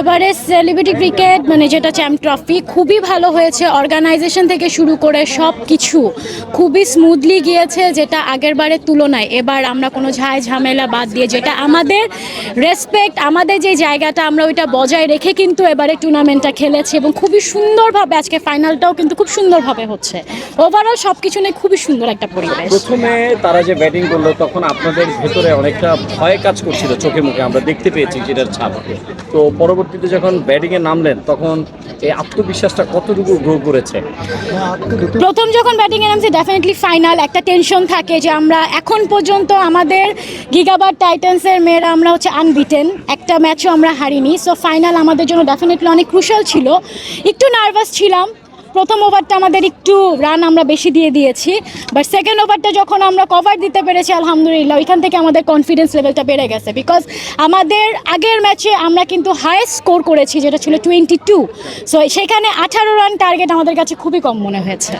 এবারে celebrity cricket মানে যেটা চ্যাম্প ট্রফি খুবই ভালো হয়েছে। অর্গানাইজেশন থেকে শুরু করে সব কিছু খুবই স্মুথলি গিয়েছে, যেটা আগের বারের তুলনায়। এবার আমরা কোনো ঝাই ঝামেলা বাদ দিয়ে, যেটা আমাদের রেসপেক্ট আমাদের যে জায়গাটা, আমরা ওইটা বজায় রেখে কিন্তু এবারে টুর্নামেন্টটা খেলেছি এবং খুবই সুন্দরভাবে আজকে ফাইনালটাও কিন্তু খুব সুন্দরভাবে হচ্ছে। ওভারঅল সব কিছু নিয়ে খুবই সুন্দর একটা পরিবেশ। প্রথমে তারা যে ব্যাটিং করল, তখন আপনাদের ভেতরে অনেকটা ভয় কাজ করছিল চোখে মুখে, আমরা দেখতে পেয়েছি যেটার ছাপ। তো পরবর্তীতে যখন ব্যাটিংয়ে নামলেন, তখন এই আত্মবিশ্বাসটা কতটুকু গ্রো করেছে? প্রথম যখন ব্যাটিং এ নামছি ডেফিনেটলি ফাইনাল একটা টেনশন থাকে যে আমরা এখন পর্যন্ত আমাদের গিগাবার টাইটান্সের মেয়েরা আমরা হচ্ছে আনবিটেন একটা ম্যাচও আমরা হারিনি। সো ফাইনাল আমাদের জন্য ডেফিনেটলি অনেক ক্রুশাল ছিল। একটু নার্ভাস ছিলাম প্রথম ওভারটা আমাদের একটু রান আমরা বেশি দিয়ে দিয়েছি বাট সেকেন্ড ওভারটা যখন আমরা কভার দিতে পেরেছি, আলহামদুলিল্লাহ, ওইখান থেকে আমাদের কনফিডেন্স লেভেলটা বেড়ে গেছে বিকজ আমাদের আগের ম্যাচে আমরা কিন্তু হায়েস্ট স্কোর করেছি, যেটা ছিল টোয়েন্টি টু সো সেখানে আঠারো রান টার্গেট আমাদের কাছে খুবই কম মনে হয়েছে।